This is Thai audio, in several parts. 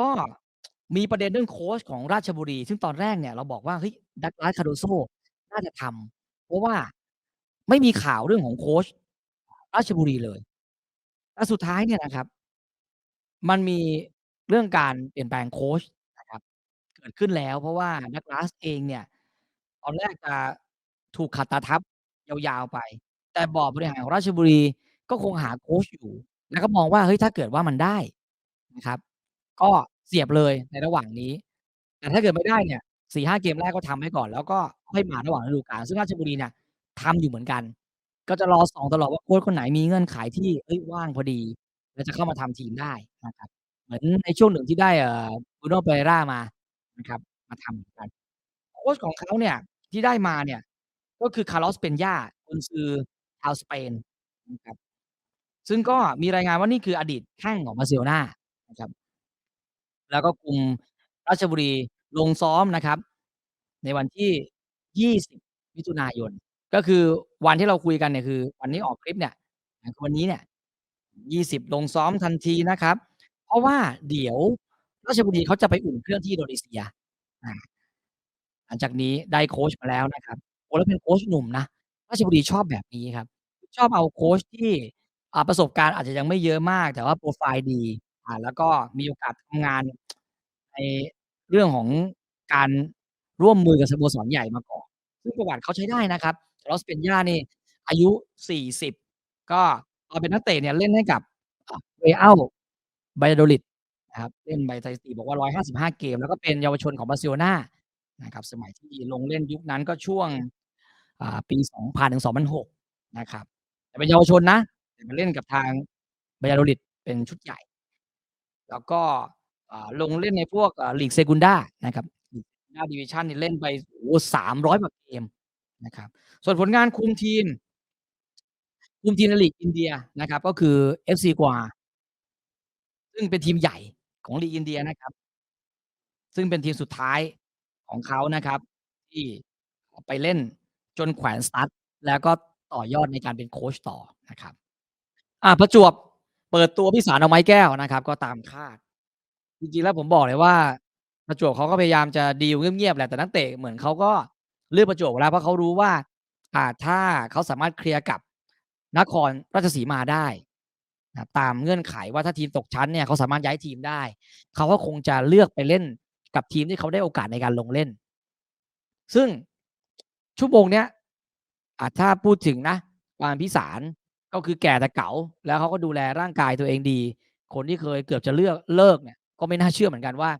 ก็ มีประเด็นเรื่องโค้ชของราชบุรี ซึ่งตอนแรกเนี่ยเราบอกว่า เฮ้ย Douglas Cardoso น่าจะทำเพราะว่าไม่มีข่าวเรื่องของโค้ชราชบุรีเลยแต่สุดท้ายเนี่ยนะครับ มันมีเรื่องการเปลี่ยนแปลงโค้ชนะครับ เกิดขึ้นแล้ว เพราะว่า Douglas เองเนี่ย ตอนแรกจะถูกขัดตาทัพยาวๆไป แต่บอร์ดบริหารของราชบุรีก็คงหาโค้ชอยู่ แล้วก็มองว่าเฮ้ยถ้าเกิดว่ามันได้นะครับ ก็เสียบเลยในระหว่างนี้ แต่ถ้าเกิดไม่ได้เนี่ย4-5เกมแรกก็ทำไว้ก่อน แล้วก็ค่อยมาระหว่างฤดูกาลซึ่งราชบุรีเนี่ยทำอยู่เหมือนกัน ก็จะรอส่องตลอดว่าโค้ชคนไหนมีเงื่อนไขที่เฮ้ยว่างพอดีแล้วจะเข้ามาทำทีมได้นะครับ เหมือนในช่วงหนึ่งที่ได้เอ่อ Bruno Pereira มานะครับ มาทำเหมือนกันโค้ชของเขาเนี่ยที่ได้มาเนี่ย ก็คือ Carlos Peña กุนซือชาวสเปนนะครับซึ่งก็มีรายงานว่านี่คืออดีตแข้งของบาร์เซโลนานะครับ แล้วก็คุมราชบุรีลงซ้อมนะครับ ในวันที่ 20 มิถุนายน ก็คือวันที่เราคุยกันเนี่ยคือ วันที่ออกคลิปเนี่ยวันนี้เนี่ย 20 ลงซ้อมทันทีนะครับ เพราะว่าเดี๋ยวราชบุรีเขาจะไปอุ่นเครื่องที่อินโดนีเซียอาหลังจากนี้ได้โค้ชมาแล้วนะครับโอ้แล้วเป็นโค้ชหนุ่มนะราชบุรีชอบแบบนี้ครับ ชอบเอาโค้ชที่อาประสบการณ์อาจจะยังไม่เยอะมาก แต่ว่าโพรไฟล์ดี อ่า แล้วก็มีโอกาสทำงาน ในเรื่องของการร่วมมือกับสโมสรใหญ่มาก่อน ซึ่งประวัติเขาใช้ได้นะครับ Carlos Peña นี่ อายุ 40 ก็ตอนเป็นนักเตะเนี่ยเล่นให้กับอ่า Real Valladolid นะครับเล่นไปสถิติบอกว่า 155 เกม แล้วก็เป็นเยาวชนของบาร์เซโลนานะครับ สมัยที่ลงเล่นยุคนั้นก็ช่วงปี 2000 ถึง 2006 นะครับ แต่เป็นเยาวชนนะ แต่มาเล่นกับทาง Valladolid เป็นชุดใหญ่ แล้วก็ลงเล่นในพวกลีก Segunda นะครับลีก Segunda Division นี่เล่นไปโอ้โฮ300กว่าเกมนะครับ ส่วนผลงานคุมทีม คุมทีมในลีกอินเดียนะครับ ก็คือ FC Goa ซึ่งเป็นทีมใหญ่ของลีกอินเดียนะครับ ซึ่งเป็นทีมสุดท้ายของเขานะครับ ที่ไปเล่นจนแขวนสตั๊ดแล้วก็ต่อยอดในการเป็นโค้ชต่อนะครับ อ่าประจวบ เปิดตัวพิสารเอาไม้แก้วนะครับ ก็ตามคาด จริงๆแล้วผมบอกเลยว่า ประจวบเขาก็พยายามจะดีลเงียบๆแหละแต่นักเตะเหมือนเขาก็เลือกประจวบแล้วเพราะเขารู้ว่าอาถ้าเขาสามารถเคลียร์กับนครราชสีมาได้นะตามเงื่อนไขว่าถ้าทีมตกชั้นเนี่ยเขาสามารถย้ายทีมได้ เขาก็คงจะเลือกไปเล่นกับทีมที่เขาได้โอกาสในการลงเล่น ซึ่งชั่วโมงเนี้ยอาถ้าพูดถึงนะปานพิสาร ก็คือแก่แต่เก๋าแล้วเขาก็ดูแลร่างกายตัวเองดี คนที่เคยเกือบจะเลือกเลิกเนี่ยก็ไม่น่าเชื่อเหมือนกันว่า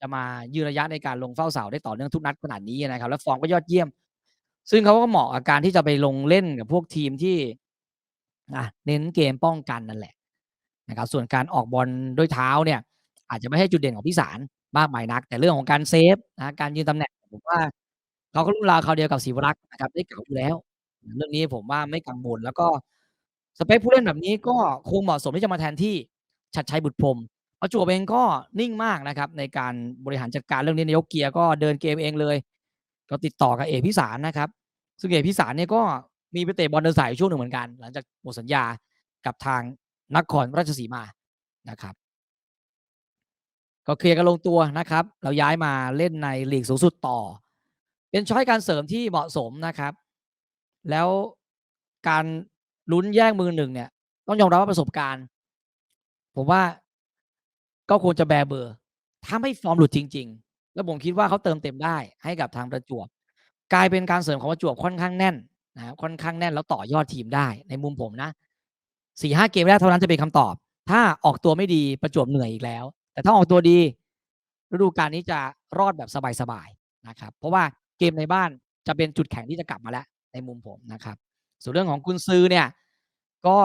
จะมายืนระยะในการลงเฝ้าเสาได้ต่อเนื่องทุกนัดขนาดนี้นะครับ แล้วฟอร์มก็ยอดเยี่ยม ซึ่งเขาก็เหมาะกับการที่จะไปลงเล่นกับพวกทีมที่เน้นเกมป้องกันนั่นแหละนะครับ ส่วนการออกบอลด้วยเท้าเนี่ย อาจจะไม่ใช่จุดเด่นของพิสารมากมายนัก แต่เรื่องของการเซฟนะการยืนตำแหน่งผมว่าเขาก็รุ่นราวคราเดียวกับศิวรักษ์นะครับได้เก๋าอยู่แล้ว เรื่องนี้ผมว่าไม่กังวลแล้วก็ สเปกผู้เล่นแบบนี้ก็คงเหมาะสมที่จะมาแทนที่ชัดชัยบุตรพรมประจวบเองก็นิ่งมากนะครับ ในการบริหารจัดการเรื่องนี้นายกเกียร์ก็เดินเกมเองเลย ก็ติดต่อกับเอกพิสารนะครับ ซึ่งเอกพิสารเนี่ยก็มีไปเตะบอลเดินสายช่วงหนึ่งเหมือนกัน หลังจากหมดสัญญากับทางนครราชสีมานะครับ ก็เคลียร์กันลงตัวนะครับแล้วย้ายมาเล่นในลีกสูงสุดต่อ เป็นชอยการเสริมที่เหมาะสมนะครับ แล้วการ ลุ้นแย่งมือ1เนี่ย ต้องยอมรับว่าประสบการณ์ ผมว่าก็ควรจะแบเบอร์ถ้าไม่ฟอร์มหลุดจริง ๆ แล้วผมคิดว่าเขาเติมเต็มได้ให้กับทางประจวบ กลายเป็นการเสริมของประจวบค่อนข้างแน่นนะครับค่อนข้างแน่นแล้วต่อยอดทีมได้ในมุมผมนะ4-5เกมแรกเท่านั้นจะเป็นคำตอบ ถ้าออกตัวไม่ดีประจวบเหนื่อยอีกแล้ว แต่ถ้าออกตัวดีฤดูกาลนี้จะรอดแบบสบายๆนะครับ เพราะว่าเกมในบ้านจะเป็นจุดแข็งที่จะกลับมาแล้วในมุมผมนะครับ ส่วนเรื่องของกุนซือเนี่ยก็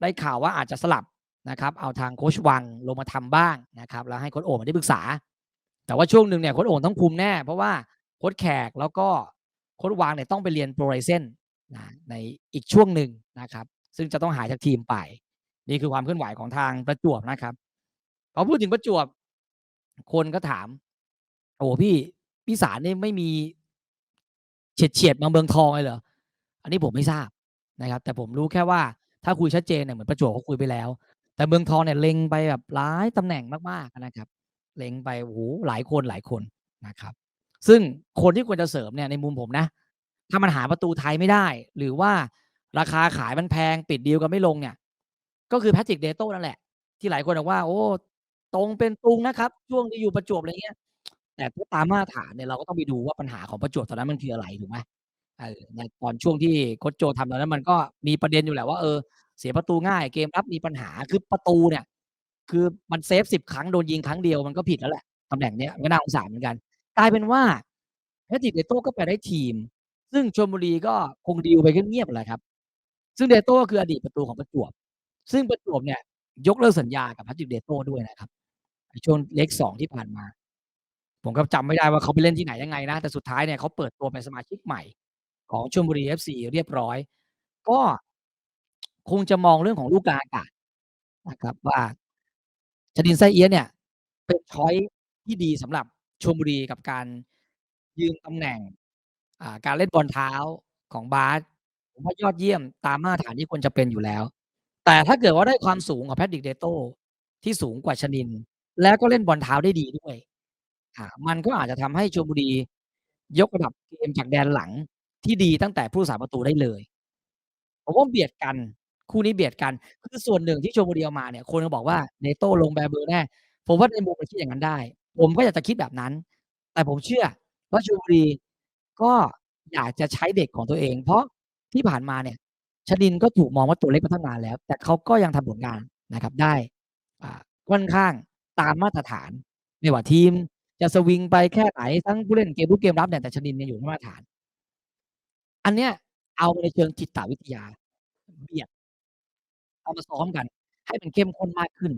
ได้ข่าวว่าอาจจะสลับนะครับ เอาทางโคชวังลงมาทำบ้างนะครับ แล้วให้โค้ชโอ่งมาได้ปรึกษา แต่ว่าช่วงหนึ่งเนี่ยโค้ชโอ่งต้องคุมแน่ เพราะว่าโค้ชแขกแล้วก็โค้ชวังเนี่ยต้องไปเรียน Pro License นะในอีกช่วงหนึ่งนะครับ ซึ่งจะต้องหายจากทีมไป นี่คือความเคลื่อนไหวของทางประจวบนะครับพอพูดถึงประจวบ คนก็ถาม โอ้โฮพี่พิสารนี่ไม่มีเฉียดๆมาเมืองทองเลยเหรอ?อันนี้ผมไม่ทราบ นะครับ แต่ผมรู้แค่ว่าถ้าคุยชัดเจนเนี่ยเหมือนประจวบเขาคุยไปแล้ว แต่เมืองทองเนี่ยเล็งไปแบบหลายตำแหน่งมากๆนะครับ เล็งไปโอ้โฮหลายคนๆนนะครับ ซึ่งคนที่ควรจะเสริมเนี่ยในมุมผมนะ ถ้ามันหาประตูไทยไม่ได้ หรือว่าราคาขายมันแพงปิดดีลกันไม่ลงเนี่ย ก็คือ Patrick Neto นั่นแหละ ที่หลายคนบอกว่า โอ้ตรงเป็นตุงนะครับ ช่วงที่อยู่ประจวบอะไรเงี้ยแต่ถ้าตามมาตรฐานเนี่ยเราก็ต้องไปดูว่าปัญหาของประจวบตอนนั้นมันคืออะไรถูกไหม ในตอนช่วงที่โค้ชโจทำตอนนั้นมันก็มีประเด็นอยู่แหละว่าเออเสียประตูง่ายเกมรับมีปัญหาคือประตูเนี่ย คือมันเซฟ10ครั้งโดนยิงครั้งเดียวมันก็ผิดแล้วแหละตำแหน่งเนี้ยก็น่าสงสารเหมือนกัน กลายเป็นว่า Patrick Neto ก็ไปได้ทีม ซึ่งชลบุรีก็คงดีลไปเงียบๆแหละครับ ซึ่ง Neto ก็คืออดีตประตูของประจวบ ซึ่งประจวบเนี่ย ยกเลิกสัญญากับ Patrick Neto ด้วยนะครับในช่วงเลข2ที่ผ่านมา ผมก็จำไม่ได้ว่าเขาไปเล่นที่ไหนยังไงนะแต่สุดท้ายเนี่ยเขาเปิดตัวเป็นสมาชิกใหม่ ของชลบุรี FC เรียบร้อย ก็คงจะมองเรื่องของลูกกาอากาศนะครับ ว่าชดินแซ่เอียเนี่ย เป็นชอยที่ดีสำหรับชลบุรีกับการยืมตำแหน่งการเล่นบอลเท้าของบาสผมว่ายอดเยี่ยมตามมาตรฐานที่ควรจะเป็นอยู่แล้ว แต่ถ้าเกิดว่าได้ความสูงของ Patrick Neto ที่สูงกว่าชนิน แล้วก็เล่นบอลเท้าได้ดีด้วยมันก็อาจจะทำให้ชลบุรียกระดับเกมจากแดนหลัง ที่ดีตั้งแต่ผู้รักษาประตูได้เลยผมว่าเบียดกันคู่นี้เบียดกัน คือส่วนหนึ่งที่ชลบุรีเอามาเนี่ย คนก็บอกว่า Neto ลงแบมือแน่ผมว่าในมุมมันคิดอย่างนั้นได้ ผมก็อยากจะคิดแบบนั้น แต่ผมเชื่อว่าชลบุรีก็อยากจะใช้เด็กของตัวเอง เพราะที่ผ่านมาเนี่ยชนินก็ถูกมองว่าตัวเล็กมาตั้งนานแล้ว แต่เขาก็ยังทำผลงานนะครับได้ค่อนข้างตามมาตรฐาน ไม่ว่าทีม จะสวิงไปแค่ไหนทั้งผู้เล่นเกมรุกเกมรับเนี่ยแต่ชนินยังอยู่มาตรฐาน อันเนี้ยเอาในเชิงจิตวิทยา เบียดเอามาซ้อมกัน ให้มันเข้มข้นมากขึ้น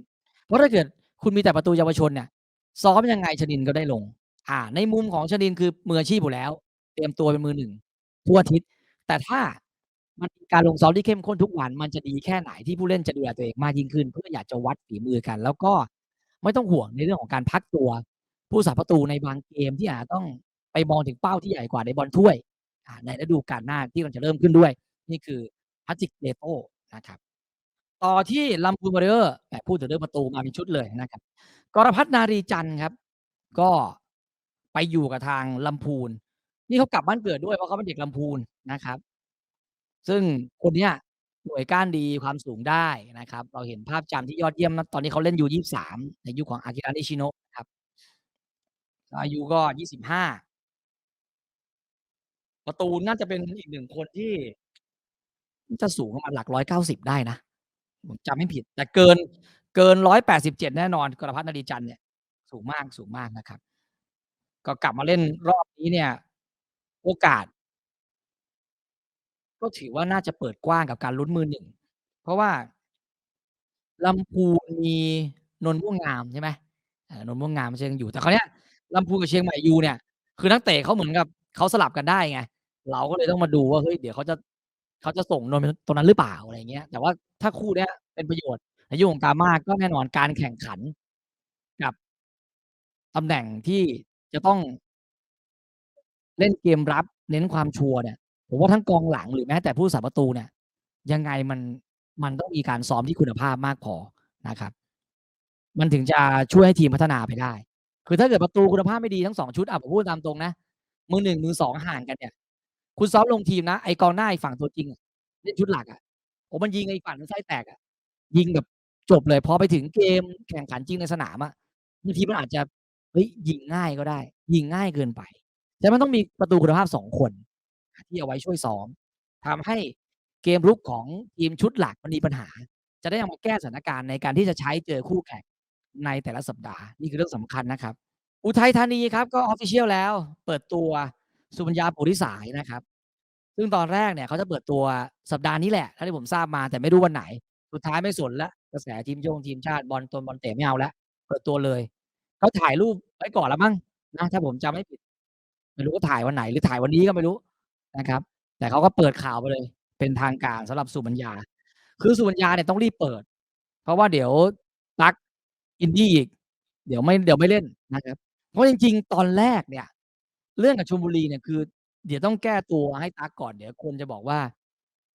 เพราะถ้าเกิดคุณมีแต่ประตูเยาวชนเนี่ย ซ้อมยังไงชนินก็ได้ลง อ่า ในมุมของชนินคือมืออาชีพอยู่แล้ว เตรียมตัวเป็นมือ1ทุกอาทิตย์แต่ถ้ามันการลงซ้อมที่เข้มข้นทุกวันมันจะดีแค่ไหนที่ผู้เล่นจะดูแลตัวเองมากยิ่งขึ้น เพื่ออยากจะวัดฝีมือกัน แล้วก็ไม่ต้องห่วงในเรื่องของการพักตัว ผู้รักษาประตูในบางเกมที่อาจต้องไปมองถึงเป้าที่ใหญ่กว่าในบอลถ้วย ในฤดูกาลหน้าที่มันจะเริ่มขึ้นด้วย นี่คือ Patrick Neto นะครับต่อที่ลำพูน Warriors แหมพูดถึงเรื่องประตูมาเป็นชุดเลยนะครับกรพัฒนารีจันทร์ครับ ก็ไปอยู่กับทางลำพูน นี่เขากลับบ้านเกิดด้วยเพราะเขาเป็นเด็กลำพูนนะครับ ซึ่งคนเนี้ยหน่วยก้านดีความสูงได้นะครับ เราเห็นภาพจำที่ยอดเยี่ยมณตอนนี้เขาเล่น U23 ในยุคของ Akira Nishino ครับอายุก็ 25 ประตูน่าจะเป็นอีก1คนที่ จะสูงประมาณหลัก190ได้นะผมจำไม่ผิด แต่เกินเกิน187แปดสิบเจ็ดแน่นอนกรพัฒนารีจันเนี่ย สูงมากสูงมากนะครับ ก็กลับมาเล่นรอบนี้เนี่ย โอกาส ก็ถือว่าน่าจะเปิดกว้างกับการลุ้นมือ1เพราะว่าลำพูนมีนนท์ม่วงงามใช่ไหมนนท์ม่วงงามจะยังอยู่แต่คราวเนี้ยลำพูนกับเชียงใหม่ U เนี่ย คือนักเตะเขาเหมือนกับเขาสลับกันได้ไง เราก็เลยต้องมาดูว่าเฮ้ยเดี๋ยวเขาจะเขาจะส่งนนไปตรงนั้นหรือเปล่าอะไรเงี้ย แต่ว่าถ้าคู่เนี้ยเป็นประโยชน์ในยุคของ Gama ก็แน่นอนการแข่งขันกับตำแหน่งที่จะต้องเล่นเกมรับเน้นความชัวร์เนี่ยผมว่าทั้งกองหลังหรือแม้แต่ผู้รักษาประตูเนี่ย ยังไงมันมันต้องมีการซ้อมที่คุณภาพมากพอนะครับ มันถึงจะช่วยให้ทีมพัฒนาไปได้ คือถ้าเกิดประตูคุณภาพไม่ดีทั้ง2ชุดอะผมพูดตามตรงนะมือ1มือ2ห่างกันเนี่ย คุณซ้อมลงทีมนะไอกองหน้าไอฝั่งตัวจริงเล่นชุดหลักอะโอ้มันยิงไอฝั่งหนึ่งไส้แตกอะยิงแบบจบเลยพอไปถึงเกมแข่งขันจริงในสนามอะบางทีมันอาจจะเฮ้ยยิงง่ายก็ได้ ยิงง่ายเกินไปฉะนั้นมันต้องมีประตูคุณภาพ2คน ที่เอาไว้ช่วยซ้อมทำให้เกมรุกของทีมชุดหลักมันมีปัญหา จะได้เอามาแก้สถานการณ์ในการที่จะใช้เจอคู่แข่งในแต่ละสัปดาห์ นี่คือเรื่องสำคัญนะครับ อุทัยธานีครับก็ Official แล้ว เปิดตัว สุมัญญาปุริสายนะครับ ซึ่งตอนแรกเนี่ยเขาจะเปิดตัวสัปดาห์นี้แหละเท่าที่ผมทราบมาแต่ไม่รู้วันไหน สุดท้ายไม่สนล้วกระแสทีมย่งทีมชาติบอลตงบอลเตะไม่เอาล้วเปิดตัวเลยเขาถ่ายรูปไว้ก่อนแล้วมั้งนะถ้าผมจำไม่ผิดไม่รู้ว่าถ่ายวันไหน หรือถ่ายวันนี้ก็ไม่รู้นะครับ แต่เขาก็เปิดข่าวไปเลย เป็นทางการสำหรับสุมัญญา คือสุมัญญาเนี่ยต้องรีบเปิด เพราะว่าเดี๋ยวตักอินดี้อีก เดี๋ยวไม่เดี๋ยวไม่เล่นนะครับ เพราะจริง ๆ ตอนแรกเนี่ย เรื่องกับชลบุรีเนี่ยคือ เดี๋ยวต้องแก้ตัวให้ตักก่อนเดี๋ยวคนจะบอกว่า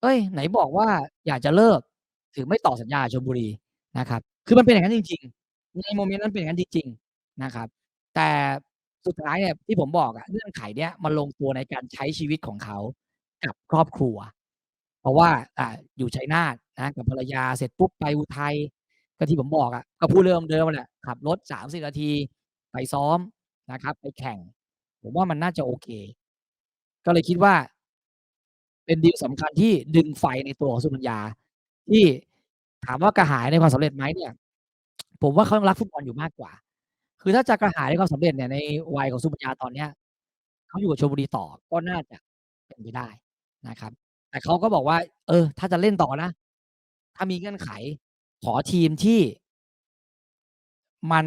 เฮ้ย ไหนบอกว่าอยากจะเลิกถึงไม่ต่อสัญญาชลบุรีนะครับ คือมันเป็นอย่างนั้นจริง ๆ ในโมเมนต์นั้นเป็นอย่างนั้นจริงๆนะครับ แต่สุดท้ายเนี่ยที่ผมบอกอะเงื่อนไขเนี้ยมันลงตัวในการใช้ชีวิตของเขากับครอบครัว เพราะว่าอ่าอยู่ชัยนาทนะกับภรรยาเสร็จปุ๊บไปอุทัยก็ที่ผมบอกอะก็พูดเรื่องเดิมแหละขับรถ30นาทีไปซ้อมนะครับ ไปแข่ง ผมว่ามันน่าจะโอเค ก็เลยคิดว่า เป็นดีลสำคัญที่ดึงไฟในตัวของสุมัญญา ที่ถามว่ากระหายในความสำเร็จไหมเนี่ย ผมว่าเขายังรักฟุตบอลอยู่มากกว่า คือถ้าจะกระหายในความสำเร็จเนี่ยในวัยของสุมัญญาตอนเนี้ยเขาอยู่กับชลบุรีต่อก็น่าจะเป็นไปได้นะครับ แต่เขาก็บอกว่า เออ ถ้าจะเล่นต่อนะ ถ้ามีเงื่อนไข ขอทีมที่มัน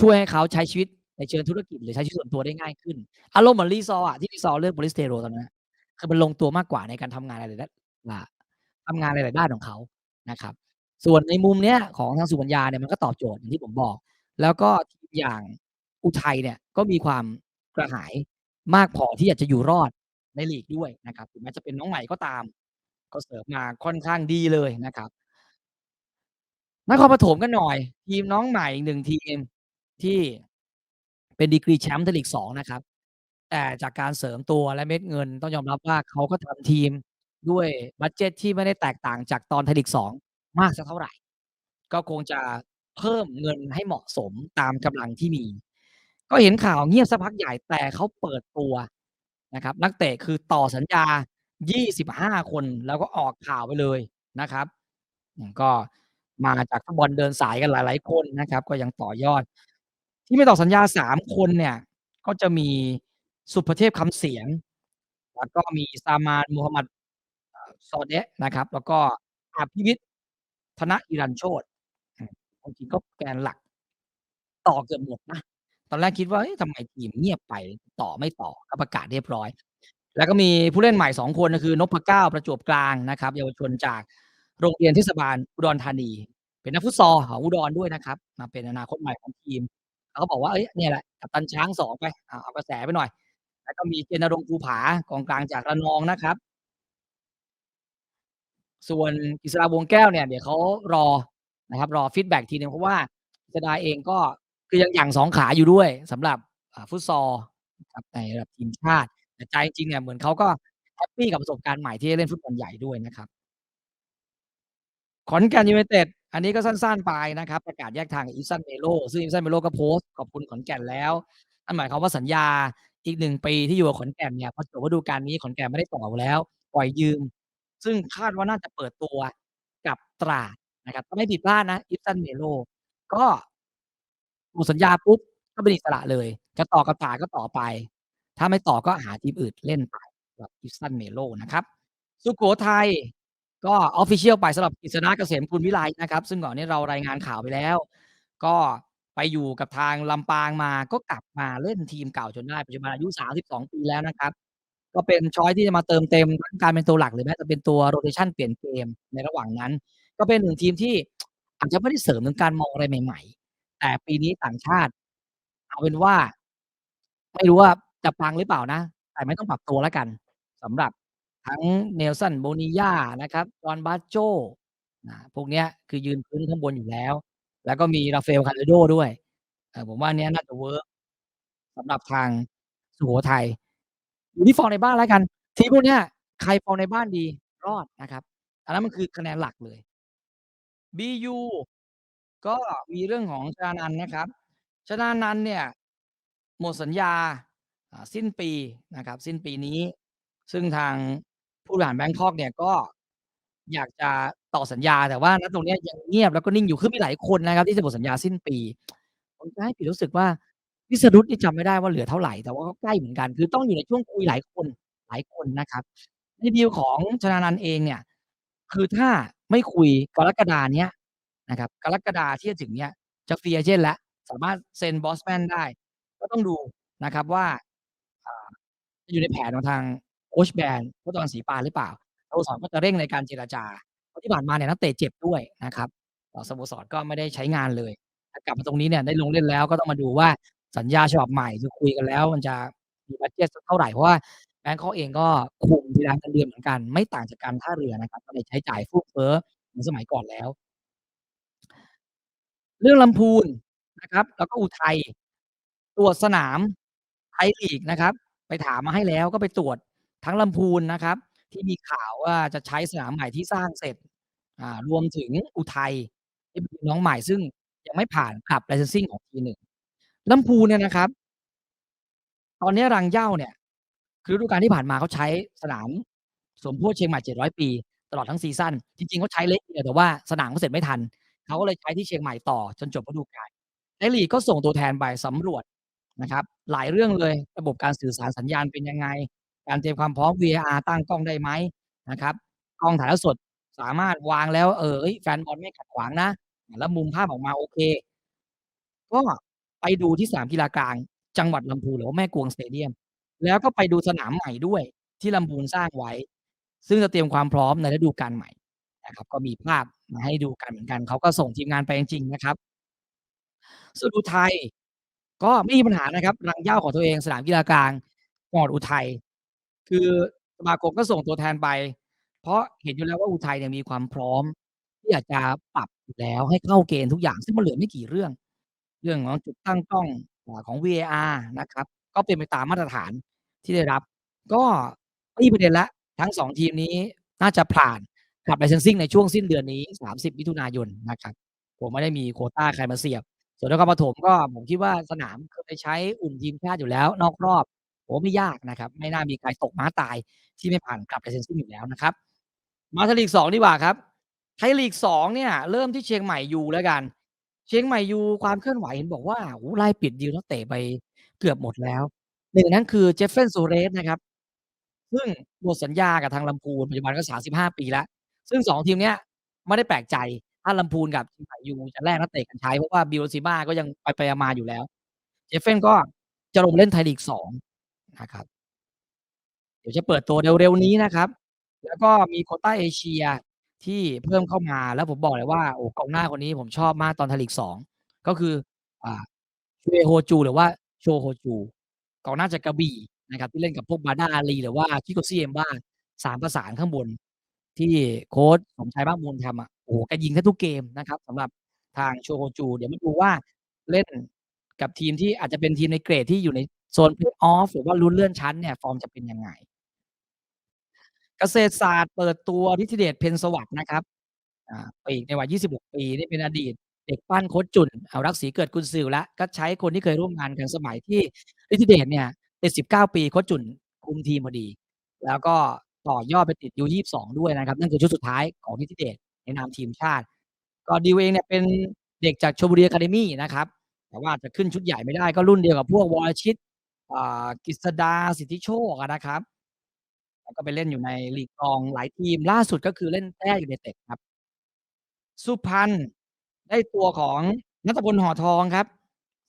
ช่วยให้เขาใช้ชีวิต ในเชิงธุรกิจหรือใช้ชีวิตส่วนตัวได้ง่ายขึ้น อารมณ์เหมือน Rezorr อะที่ Rezorr เลือก Police Tero ตอนนั้นคือมันลงตัวมากกว่าในการทำงานหลายๆด้านอ่าทำงานหลายๆด้านของเขานะครับ ส่วนในมุมเนี้ยของทางสุมัญญาเนี่ยมันก็ตอบโจทย์อย่างที่ผมบอก แล้วก็อย่างอุทัยเนี่ยก็มีความกระหายมากพอที่อยากจะอยู่รอดในลีกด้วยนะครับถึงแม้จะเป็นน้องใหม่ก็ตาม ก็เสริมมาค่อนข้างดีเลยนะครับนครปฐมกันหน่อย ทีมน้องใหม่อีก1ทีมที่ เป็นดีกรีแชมป์ไทยลีก2นะครับ แต่จากการเสริมตัวและเม็ดเงินต้องยอมรับว่าเขาก็ทำทีมด้วยบัดเจดที่ไม่ได้แตกต่างจากตอนไทยลีก2มากสักเท่าไหร่ ก็คงจะเพิ่มเงินให้เหมาะสมตามกำลังที่มี ก็เห็นข่าวเงียบสักพักใหญ่แต่เขาเปิดตัวนะครับ นักเตะคือต่อสัญญา 25 คนแล้วก็ออกข่าวไปเลยนะครับ ก็มาจากฟุตบอลเดินสายกันหลาย ๆ คนนะครับ ก็ยังต่อยอด ที่ไม่ต่อสัญญา3คนเนี่ย ก็จะมีสุภเทพคำเสียง แล้วก็มี Saman Mohammad อ่า Sodeh นะครับ แล้วก็อภิวิทธนหิรัญโชติอืมเอาจริงก็แกนหลัก ต่อเกือบหมดนะ ตอนแรกคิดว่าทำไมทีมเงียบไปต่อไม่ต่อก็ประกาศเรียบร้อย แล้วก็มีผู้เล่นใหม่2คนก็คือนพเก้าประจวบกลางนะครับเยาวชนจากโรงเรียนเทศบาลอุดรธานี เป็นนักฟุตซอลของอุดรด้วยนะครับมาเป็นอนาคตใหม่ของทีม เขาบอกว่าเฮ้ยเนี่ยแหละกัปตันช้าง2ไปเอากระแสไปหน่อย แล้วก็มีเจนรงคูผากองกลางจากระนองนะครับ ส่วนกฤษฎาวงแก้วเนี่ยเดี๋ยวเขารอนะครับ รอฟีดแบ็กอีกทีนึงเพราะว่ากฤษฎาเองก็คือยังหยั่ง2ขาอยู่ด้วยสำหรับฟุตซอลครับในระดับทีมชาติ แต่ใจจริงเนี่ยเหมือนเขาก็แฮปปี้กับประสบการณ์ใหม่ที่ได้เล่นฟุตบอลใหญ่ด้วยนะครับ ขอนแก่นยูไนเต็ด อันนี้ก็สั้นๆไปนะครับ ประกาศแยกทางกับ Ibson Melo ซึ่ง Ibson Melo ก็โพสต์ขอบคุณขอนแก่นแล้วนั่นหมายความว่าสัญญาอีก1ปีที่อยู่กับขอนแก่นเนี่ยพอจบฤดูกาลนี้ขอนแก่นไม่ได้ต่อแล้ว ปล่อยยืม ซึ่งคาดว่าน่าจะเปิดตัวกับตราดนะครับถ้าไม่ผิดพลาดนะ Ibson Melo ก็หมดสัญญาปุ๊บก็เป็นอิสระเลย จะต่อกับตราก็ต่อไป ถ้าไม่ต่อก็หาทีมอื่นเล่นไปสำหรับ Ibson Melo นะครับ สุโขทัย ก็ Official ไปสำหรับกฤษณะเกษมกุลวิไลนะครับ ซึ่งก่อนนี้เรารายงานข่าวไปแล้ว ก็ไปอยู่กับทางลำปางมาก็กลับมาเล่นทีมเก่าจนได้ปัจจุบันอายุ 32 ปีแล้วนะครับ ก็เป็นชอยที่จะมาเติมเต็มทั้งการเป็นตัวหลักหรือแม้แต่เป็นตัวโรเทชันเปลี่ยนเกมในระหว่างนั้น ก็เป็น1ทีมที่อาจจะไม่ได้เสริมถึงการมองอะไรใหม่ ๆ แต่ปีนี้ต่างชาติ เอาเป็นว่า ไม่รู้ว่าจะปังหรือเปล่านะ แต่ไม่ต้องปรับตัวแล้วกันสำหรับ ทั้ง Nelson Bonilla นะครับ John Barrow อ่า พวกเนี้ยคือยืนพื้นข้างบนอยู่แล้ว แล้วก็มี Rafael Carrero ด้วย เอ่อ ผมว่าอันเนี้ยน่าจะเวิร์กสำหรับทางสุโขทัย อยู่ที่ฟอร์มในบ้านแล้วกัน ทีมพวกเนี้ยใครฟอร์มในบ้านดีรอดนะครับ อันนั้นมันคือคะแนนหลักเลย BU ก็มีเรื่องของชนานันท์นะครับ ชนานันท์เนี่ย หมดสัญญา อ่า สิ้นปีนะครับ สิ้นปีนี้ ซึ่งทาง ผู้บริหารแบงคอกเนี่ยก็อยากจะต่อสัญญาแต่ว่าณตรงนี้ยังเงียบแล้วก็นิ่งอยู่คือมีหลายคนนะครับ ที่จะหมดสัญญาสิ้นปีผมจะให้ผิดรู้สึกว่าวิสรุตนี่จำไม่ได้ว่าเหลือเท่าไหร่แต่ว่าก็ใกล้เหมือนกัน คือต้องอยู่ในช่วงคุยหลายคนหลายคนนะครับในดีลของชนานันเองเนี่ย คือถ้าไม่คุยกรกฎาเนี้ยนะครับ กรกฎาที่จะถึงเนี้ยจะ Free Agent แล้วสามารถเซ็น Bosman ได้ ก็ต้องดูนะครับว่าอ่าจะอยู่ในแผนของทาง โคชแบนทศตวรรณศรีปานหรือเปล่าสโมสรก็จะเร่งในการเจรจาเพราะที่ผ่านมาเนี่ยนักเตะเจ็บด้วยนะครับต่อสโมสรก็ไม่ได้ใช้งานเลยกลับมาตรงนี้เนี่ยได้ลงเล่นแล้วก็ต้องมาดูว่าสัญญาฉบับใหม่คือคุยกันแล้ว มันจะมีบัดเจดสักเท่าไหร่เพราะว่าแบงค็อกเองก็คุมเพดานเงินเดือนเหมือนกัน ไม่ต่างจากการท่าเรือนะครับก็เลยใช้จ่ายฟุ่มเฟ้อเหมือนสมัยก่อนแล้ว เรื่องลำพูนนะครับ แล้วก็อุทัยตรวจสนามไทยลีกนะครับ ไปถามมาให้แล้วก็ไปตรวจ ทั้งลำพูนนะครับ ที่มีข่าวว่าจะใช้สนามใหม่ที่สร้างเสร็จอ่ารวมถึงอุทัยที่เป็นน้องใหม่ซึ่งยังไม่ผ่าน Club Licensing ของ T1 ลำพูนเนี่ยนะครับ ตอนนี้รังเย้าเนี่ยคือฤดูกาลที่ผ่านมาเขาใช้สนามสมโพธิเชียงใหม่700ปี ตลอดทั้งซีซั่นจริงๆเขาใช้เล็กเดียวแต่ว่าสนามเขาเสร็จไม่ทันเขาก็เลยใช้ที่เชียงใหม่ต่อจนจบฤดูกาลไทยลีกก็ส่งตัวแทนไปสำรวจนะครับ หลายเรื่องเลยระบบการสื่อสารสัญญาณเป็นยังไง การเตรียมความพร้อม VAR ตั้งกล้องได้ไหมนะครับกล้องถ่ายทอดสดสามารถวางแล้วเออแฟนบอลไม่ขัดขวางนะ แล้วมุมภาพออกมาโอเค ก็ไปดูที่สนามกีฬากลาง จังหวัดลำพูนหรือว่าแม่กวงสเตเดียม แล้วก็ไปดูสนามใหม่ด้วยที่ลำพูนสร้างไว้ ซึ่งจะเตรียมความพร้อมในฤดูกาลใหม่นะครับ ก็มีภาพมาให้ดูกันเหมือนกัน เขาก็ส่งทีมงานไปจริงๆนะครับส่วนอุทัยก็ไม่มีปัญหานะครับรังเย้าของตัวเองสนามกีฬากลางจังหวัดอุทัย คือสมาคมก็ส่งตัวแทนไป เพราะเห็นอยู่แล้วว่าอุทัยเนี่ยมีความพร้อม ที่อยากจะปรับอยู่แล้วให้เข้าเกณฑ์ทุกอย่างซึ่งมันเหลือไม่กี่เรื่อง เรื่องของจุดตั้งกล้องของ VAR นะครับ ก็เป็นไปตามมาตรฐานที่ได้รับ ก็ไม่มีประเด็นล้วทั้ง2ทีมนี้น่าจะผ่าน Club Licensing ในช่วงสิ้นเดือนนี้ 30 มิถุนายนนะครับคงไม่ได้มีโควตาใครมาเสียบ ส่วนนครปฐมก็ผมคิดว่าสนามเคยใช้อุ่นทีมชาติอยู่แล้ว นอกรอบ ผมว่าไม่ยากนะครับ ไม่น่ามีใครตกม้าตายที่ไม่ผ่าน Club Licensing อยู่แล้วนะครับ มาไทยลีก2ดีกว่าครับไทยลีก2เนี่ยเริ่มที่เชียงใหม่ U แล้วกัน เชียงใหม่ U ความเคลื่อนไหวเห็นบอกว่าโอ้ไล่ปิดดีลนักเตะไปเกือบหมดแล้วหนึ่งนั้นคือ Jefferson Soares นะครับ ซึ่งหมดสัญญากับทางลำพูนปัจจุบันก็35ปีแล้ว ซึ่ง2ทีมเนี้ยไม่ได้แปลกใจถ้าลำพูนกับเชียงใหม่ U จะแลกนักเตะกันใช้เพราะว่า Bill Silva ก็ยังไปๆมาอยู่แล้ว Jefferson ก็จะลงเล่นไทยลีก2 นะครับ เดี๋ยวจะเปิดตัวเร็วๆนี้นะครับ แล้วก็มีโควตาเอเชียที่เพิ่มเข้ามาแล้วผมบอกเลยว่าโอ้กองหน้าคนนี้ผมชอบมากตอนทยลีก2ก็คืออ่า Choi Ho-ju หรือว่า Cho Ho-ju กองหน้าจากกระบี่นะครับ ที่เล่นกับพวก Baada Ali หรือว่า Chigozie Demba 3ประสานข้างบน ที่โค้ชสมชายภาคภูมิทำอะโอ้โฮแกยิงแทบทุกเกมนะครับสำหรับทาง Cho Ho-ju เดี๋ยวมาดูว่าเล่นกับทีมที่อาจจะเป็นทีมในเกรดที่อยู่ใน โซน Play-off หรือว่าลุ้นเลื่อนชั้นเนี่ยฟอร์มจะเป็นยังไง เกษตรศาสตร์เปิดตัวฤทธิเดชเพ็ญสวัสด์นะครับอีกในวัย 26 ปีนี่เป็นอดีต เด็กปั้นโค้ชจุ่นอนุรักษีเกิดกุนซืออยู่แล้วก็ใช้คนที่เคยร่วมงานกันสมัยที่ฤทธิเดชเนี่ยติด 19 ปีโค้ชจุนคุมทีมพอดี แล้วก็ต่อยอดไปติด U22 ด้วยนะครับ นั่นคือชุดสุดท้ายของฤทธิเดชในนามทีมชาติ ก็ดิวเองเนี่ยเป็นเด็กจากชลบุรีอะคาเดมี่นะครับแต่ว่าจะขึ้นชุดใหญ่ไม่ได้ก็รุ่นเดียวกับพวกวรชิต อ่ากฤษดาสิทธิโชคอะนะครับ แล้วก็ไปเล่นอยู่ในลีกรองหลายทีมล่าสุดก็คือเล่นแพร่ยูไนเต็ดครับ สุพรรณได้ตัวของณัฐพลห่อทองครับ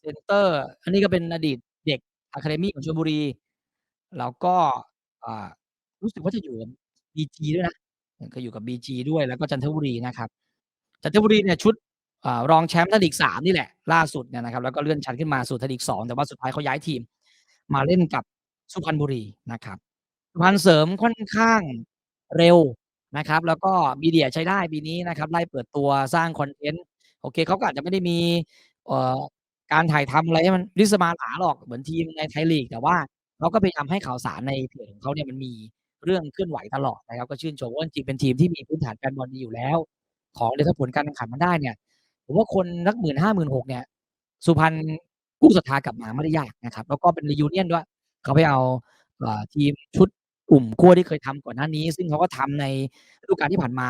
เซนเตอร์ อันนี้ก็เป็นอดีตเด็กอะคาเดมี่ของชลบุรี แล้วก็รู้สึกว่าจะอยู่กับ BG ด้วยนะเหมือยู่กับ BG ด้วยแล้วก็จันทบุรีนะครับ จันทบุรีเนี่ยชุดอรองแชมป์ไทยลีก3นี่แหละล่าสุดเนี่ยนะครับแล้วก็เลื่อนชั้นขึ้นมาสู่ไทยลีก2แต่ว่าสุดท้ายเขาย้ายทีม มาเล่นกับสุพรรณบุรีนะครับสุพรรณเสริมค่อนข้างเร็วนะครับ แล้วก็มีเดียใช้ได้ปีนี้นะครับไล่เปิดตัวสร้างคอนเทนต์โอเคเขาก็อาจจะไม่ได้มีการถ่ายทำอะไรให้มันริศมาหราหรอกเหมือนทีมในไทยลีก แต่ว่าเขาก็พยายามให้ข่าวสารในเพจของเขาเนี่ยมันมีเรื่องเคลื่อนไหวตลอดนะครับ ก็ชื่นชมว่าจริงเป็นทีมที่มีพื้นฐานแฟนบอลดีอยู่แล้ว ของเดี๋ยวถ้าผลการแข่งขันมันได้เนี่ยผมว่าคนสัก15,000 16,000เนี่ย สุพรรณ กู้ศรัทธากลับมาไม่ได้ยากนะครับ แล้วก็เป็น reunion ด้วย เขาไปเอาทีมชุดกลุ่มขั้วที่เคยทำก่อนหน้านี้ ซึ่งเขาก็ทำในฤดูกาลที่ผ่านมา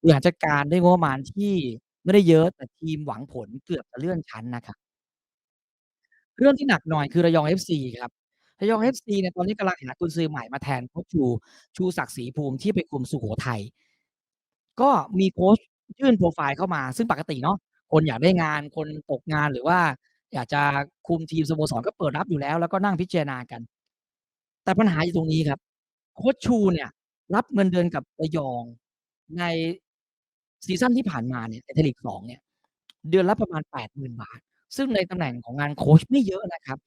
บริหารจัดการด้วยงบประมาณที่ไม่ได้เยอะแต่ทีมหวังผลเกือบจะเลื่อนชั้นนะครับเรื่องที่หนักหน่อยคือระยอง FC ครับระยอง FC เนี่ยตอนนี้กำลังหากุนซือใหม่มาแทนโค้ชชูชูศักดิ์ศรีภูมิที่ไปคุมสุโขทัยก็มีโค้ชยื่นโพรไฟล์เข้ามา ซึ่งปกติเนาะคนอยากได้งานคนตกงานหรือว่า อยากจะคุมทีมสโมสรก็เปิดรับอยู่แล้ว แล้วก็นั่งพิจารณากัน แต่ปัญหาอยู่ตรงนี้ครับ โค้ชชูเนี่ย รับเงินเดือนกับระยองในซีซั่นที่ผ่านมาเนี่ยในไทลีก2เนี่ย เดือนละประมาณ80,000บาท ซึ่งในตำแหน่งของงานโคชไม่เยอะนะครับ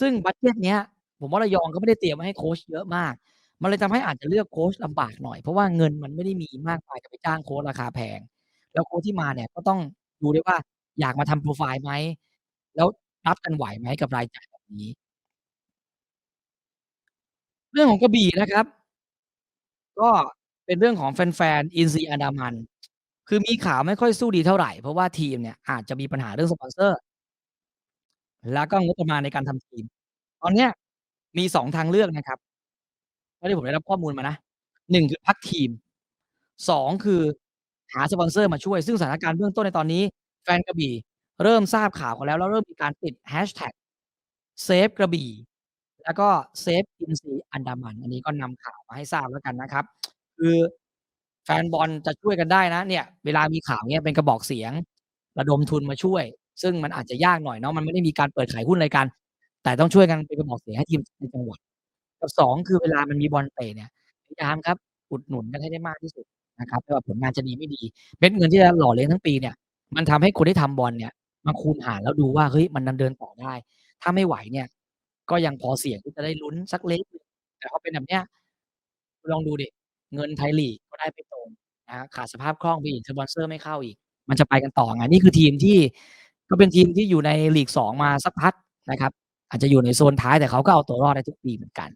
ซึ่งบัดเจตเนี้ย ผมว่าระยองก็ไม่ได้เตรียมไว้ให้โคชเยอะมาก มันเลยทำให้อาจจะเลือกโคชลำบากหน่อย เพราะว่าเงินมันไม่ได้มีมากมายจะไปจ้างโคชราคาแพง แล้วโคชที่มาเนี่ยก็ต้องดูด้วยว่าอยากมาทำโพรไฟล์ไหม แล้วรับกันไหวไหมกับรายจ่ายแบบนี้?เรื่องของกระบี่นะครับ ก็เป็นเรื่องของแฟนๆอินซีอันดามัน คือมีข่าวไม่ค่อยสู้ดีเท่าไหร่ เพราะว่าทีมเนี่ยอาจจะมีปัญหาเรื่องสปอนเซอร์ แล้วก็งบประมาณในการทำทีม ตอนเนี้ยมี2ทางเลือกนะครับเท่าที่ผมได้รับข้อมูลมานะ1คือพักทีม2คือหาสปอนเซอร์มาช่วย ซึ่งสถานการณ์เบื้องต้นในตอนนี้ แฟนกระบี่ เริ่มทราบข่าวกันแล้ว แล้วเริ่มมีการติด hashtag เซฟกระบี่ แล้วก็เซฟอินซีอันดามัน อันนี้ก็นำข่าวมาให้ทราบแล้วกันนะครับ คือแฟนบอลจะช่วยกันได้นะเนี่ย เวลามีข่าวเงี้ยเป็นกระบอกเสียง ระดมทุนมาช่วย ซึ่งมันอาจจะยากหน่อยเนาะมันไม่ได้มีการเปิดขายหุ้นอะไรกัน แต่ต้องช่วยกันเป็นกระบอกเสียงให้ทีมในจังหวัดกับ2คือเวลามันมีบอลเตะเนี่ยพยายามครับอุดหนุนกันให้ได้มากที่สุดนะครับไม่ว่าผลงานจะดีไม่ดีเม็ดเงินที่จะหล่อเลี้ยงทั้งปีเนี่ย มันทำให้คนที่ทำบอลเนี่ย มาคูณหารแล้วดูว่า เฮ้ย มันยังเดินต่อได้ ถ้าไม่ไหวเนี่ย ก็ยังพอเสี่ยงที่จะได้ลุ้นสักเล็ก แต่พอเป็นแบบเนี้ยลองดูดิ เงินไทยลีกก็ได้ไม่ตรงนะขาดสภาพคล่องไปอีกสปอนเซอร์ไม่เข้าอีก มันจะไปกันต่อไงนี่คือทีมที่ก็เป็นทีมที่อยู่ในลีก2มาสักพักนะครับ อาจจะอยู่ในโซนท้ายแต่เขาก็เอาตัวรอดได้ทุกปีเหมือนกัน